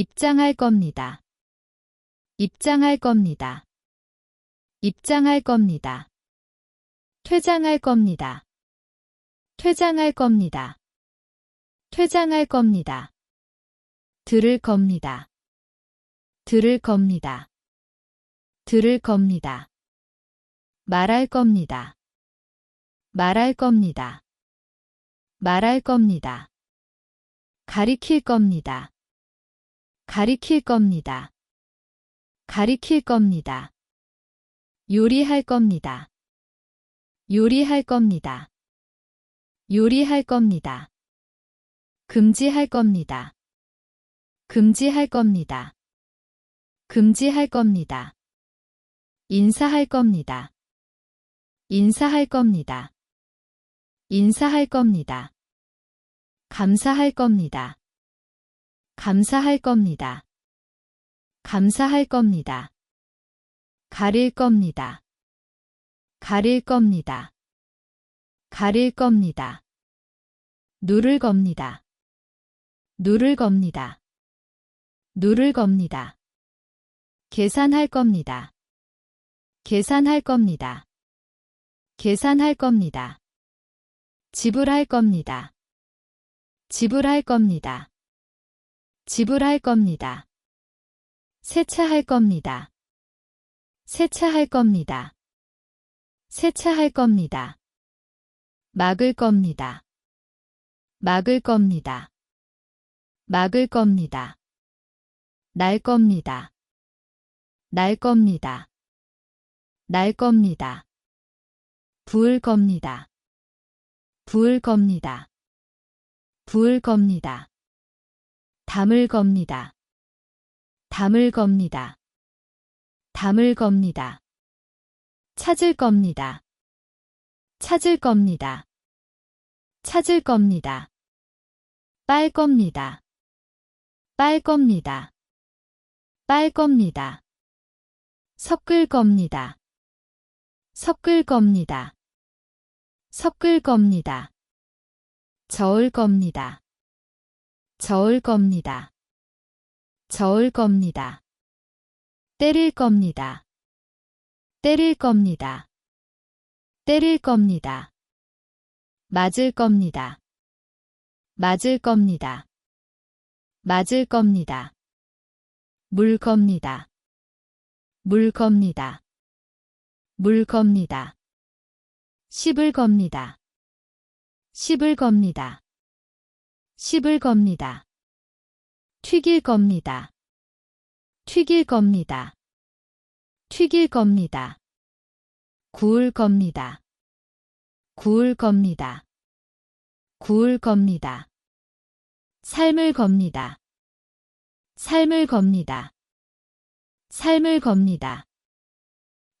입장할 겁니다. 입장할 겁니다. 입장할 겁니다. 퇴장할 겁니다. 퇴장할 겁니다. 퇴장할 겁니다. 들을 겁니다. 들을 겁니다. 들을 겁니다. 말할 겁니다. 말할 겁니다. 말할 겁니다. 가리킬 겁니다. 가리킬 겁니다. 가리킬 겁니다. 요리할 겁니다. 요리할 겁니다. 요리할 겁니다. 금지할 겁니다. 금지할 겁니다. 금지할 겁니다. 인사할 겁니다. 인사할 겁니다. 인사할 겁니다. 감사할 겁니다. 감사할 겁니다. 감사할 겁니다. 가릴 겁니다. 가릴 겁니다. 가릴 겁니다. 누를 겁니다. 누를 겁니다. 누를 겁니다. 계산할 겁니다. 계산할 겁니다. 계산할 겁니다. 지불할 겁니다. 지불할 겁니다. 지불할 겁니다. 세차할 겁니다. 세차할 겁니다. 세차할 겁니다. 막을 겁니다. 막을 겁니다. 막을 겁니다. 날 겁니다. 날 겁니다. 날 겁니다. 부을 겁니다. 부을 겁니다. 부을 겁니다. 담을 겁니다. 담을 겁니다. 담을 겁니다. 찾을 겁니다. 찾을 겁니다. 찾을 겁니다. 빨 겁니다. 빨 겁니다. 빨 겁니다. 섞을 겁니다. 섞을 겁니다. 섞을 겁니다. 저을 겁니다. 저을 겁니다. 저을 겁니다. 때릴 겁니다. 때릴 겁니다. 때릴 겁니다. 맞을 겁니다. 맞을 겁니다. 맞을 겁니다. 물 겁니다. 물 겁니다. 물 겁니다. 씹을 겁니다. 씹을 겁니다. 씹을 겁니다. 튀길 겁니다. 튀길 겁니다. 튀길 겁니다. 구울 겁니다. 구울 겁니다. 구울 겁니다. 삶을 겁니다. 삶을 겁니다. 삶을 겁니다.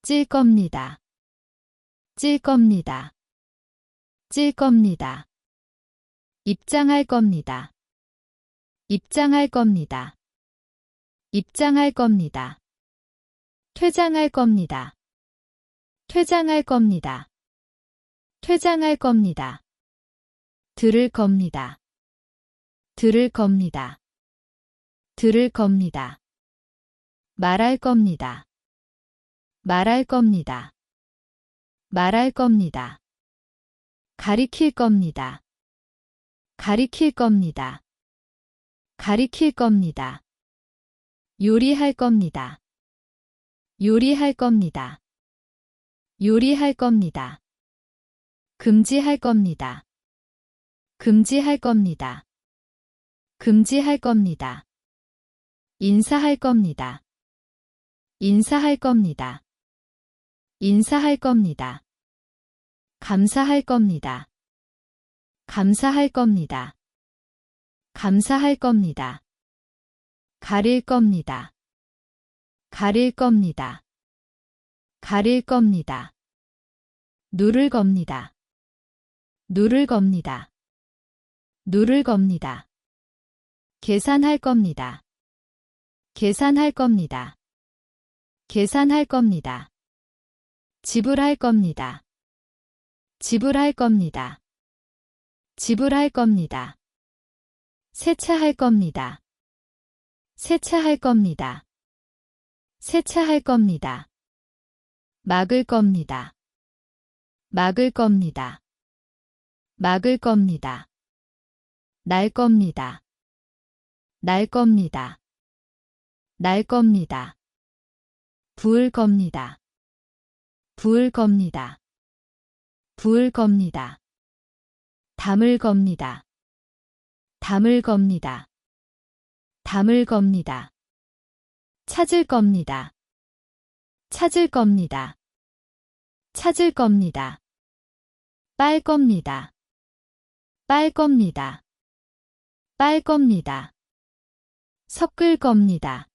찔 겁니다. 찔 겁니다. 찔 겁니다. 입장할 겁니다. 입장할 겁니다. 입장할 겁니다. 퇴장할 겁니다. 퇴장할 겁니다. 퇴장할 겁니다. 들을 겁니다. 들을 겁니다. 들을 겁니다. 말할 겁니다. 말할 겁니다. 말할 겁니다. 가리킬 겁니다. 가리킬 겁니다. 가리킬 겁니다. 요리할 겁니다. 요리할 겁니다. 요리할 겁니다. 금지할 겁니다. 금지할 겁니다. 금지할 겁니다. 인사할 겁니다. 인사할 겁니다. 인사할 겁니다. 감사할 겁니다. 감사할 겁니다. 감사할 겁니다. 가릴 겁니다. 가릴 겁니다. 가릴 겁니다. 누를 겁니다. 누를 겁니다. 누를 겁니다. 계산할 겁니다. 계산할 겁니다. 계산할 겁니다. 지불할 겁니다. 지불할 겁니다. 지불할 겁니다. 세차할 겁니다. 세차할 겁니다. 세차할 겁니다. 막을 겁니다. 막을 겁니다. 막을 겁니다. 날 겁니다. 날 겁니다. 날 겁니다. 부을 겁니다. 부을 겁니다. 부을 겁니다. 담을 겁니다. 담을 겁니다. 담을 겁니다. 찾을 겁니다. 찾을 겁니다. 찾을 겁니다. 빨 겁니다. 빨 겁니다. 빨 겁니다. 섞을 겁니다.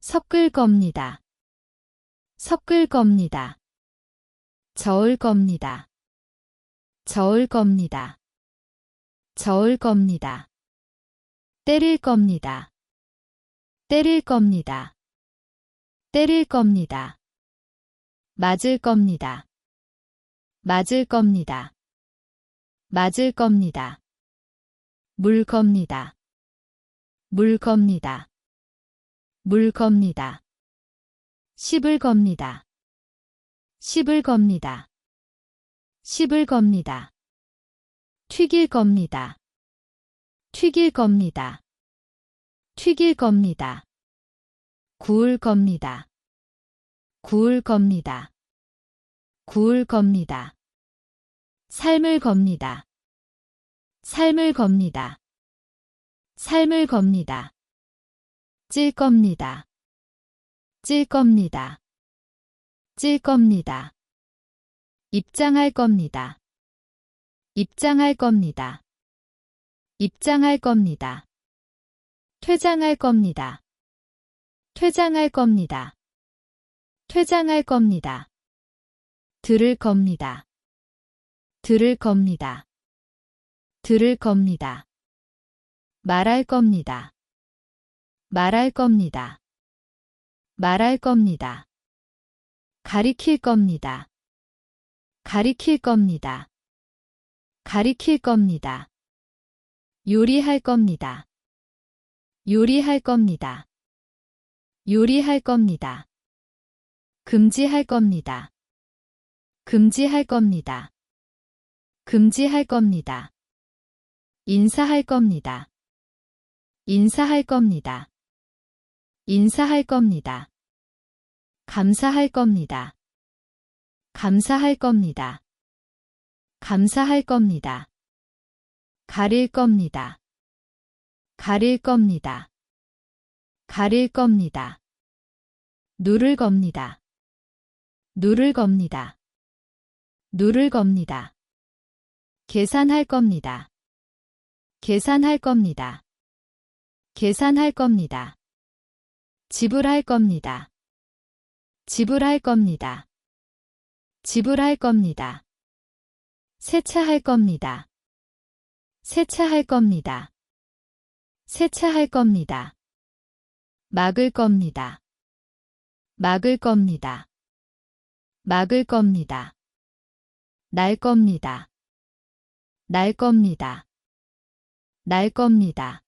섞을 겁니다. 섞을 겁니다. 저을 겁니다. 저을 겁니다. 저을 겁니다. 때릴 겁니다. 때릴 겁니다. 때릴 겁니다. 맞을 겁니다. 맞을 겁니다. 맞을 겁니다. 물 겁니다. 물 겁니다. 물 겁니다. 씹을 겁니다. 씹을 겁니다. 씹을 겁니다. 튀길 겁니다. 튀길 겁니다. 튀길 겁니다. 구울 겁니다. 구울 겁니다. 구울 겁니다. 삶을 겁니다. 삶을 겁니다. 삶을 겁니다. 찔 겁니다. 찔 겁니다. 찔 겁니다. 입장할 겁니다. 입장할 겁니다. 입장할 겁니다. 퇴장할 겁니다. 퇴장할 겁니다. 퇴장할 겁니다. 들을 겁니다. 들을 겁니다. 들을 겁니다. 말할 겁니다. 말할 겁니다. 말할 겁니다. 가리킬 겁니다. 가리킬 겁니다. 가리킬 겁니다. 요리할 겁니다. 요리할 겁니다. 요리할 겁니다. 금지할 겁니다. 금지할 겁니다. 금지할 겁니다. 인사할 겁니다. 인사할 겁니다. 인사할 겁니다. 감사할 겁니다. 감사할 겁니다. 감사할 겁니다. 가릴 겁니다. 가릴 겁니다. 가릴 겁니다. 누를 겁니다. 누를 겁니다. 누를 겁니다. 계산할 겁니다. 계산할 겁니다. 계산할 겁니다. 지불할 겁니다. 지불할 겁니다. 지불할 겁니다. 세차할 겁니다. 세차할 겁니다. 세차할 겁니다. 막을 겁니다. 막을 겁니다. 막을 겁니다. 날 겁니다. 날 겁니다. 날 겁니다.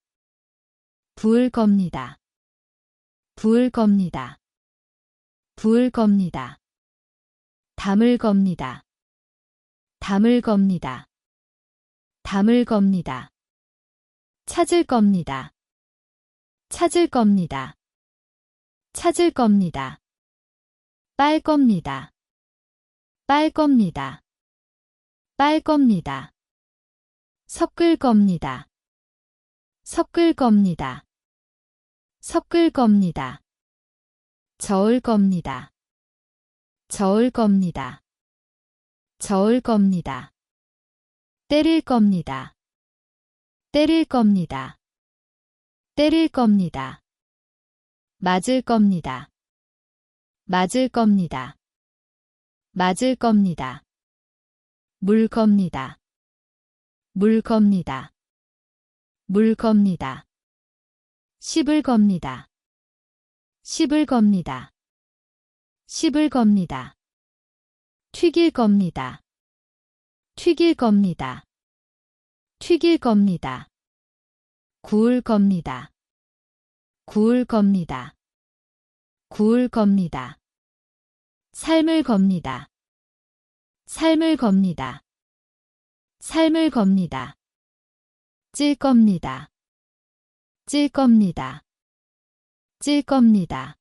부을 겁니다. 부을 겁니다. 부을 겁니다. 담을 겁니다. 담을 겁니다. 담을 겁니다. 찾을 겁니다. 찾을 겁니다. 찾을 겁니다. 빨 겁니다. 빨 겁니다. 빨 겁니다. 섞을 겁니다. 섞을 겁니다. 섞을 겁니다. 저을 겁니다. 저을 겁니다. 저을 겁니다. 때릴 겁니다. 때릴 겁니다. 때릴 겁니다. 맞을 겁니다. 맞을 겁니다. 맞을 겁니다. 물 겁니다. 물 겁니다. 물 겁니다. 씹을 겁니다. 씹을 겁니다. 씹을 겁니다. 튀길 겁니다. 튀길 겁니다. 튀길 겁니다. 구울 겁니다. 구울 겁니다. 구울 겁니다. 삶을 겁니다. 삶을 겁니다. 삶을 겁니다. 찔 겁니다. 찔 겁니다. 찔 겁니다.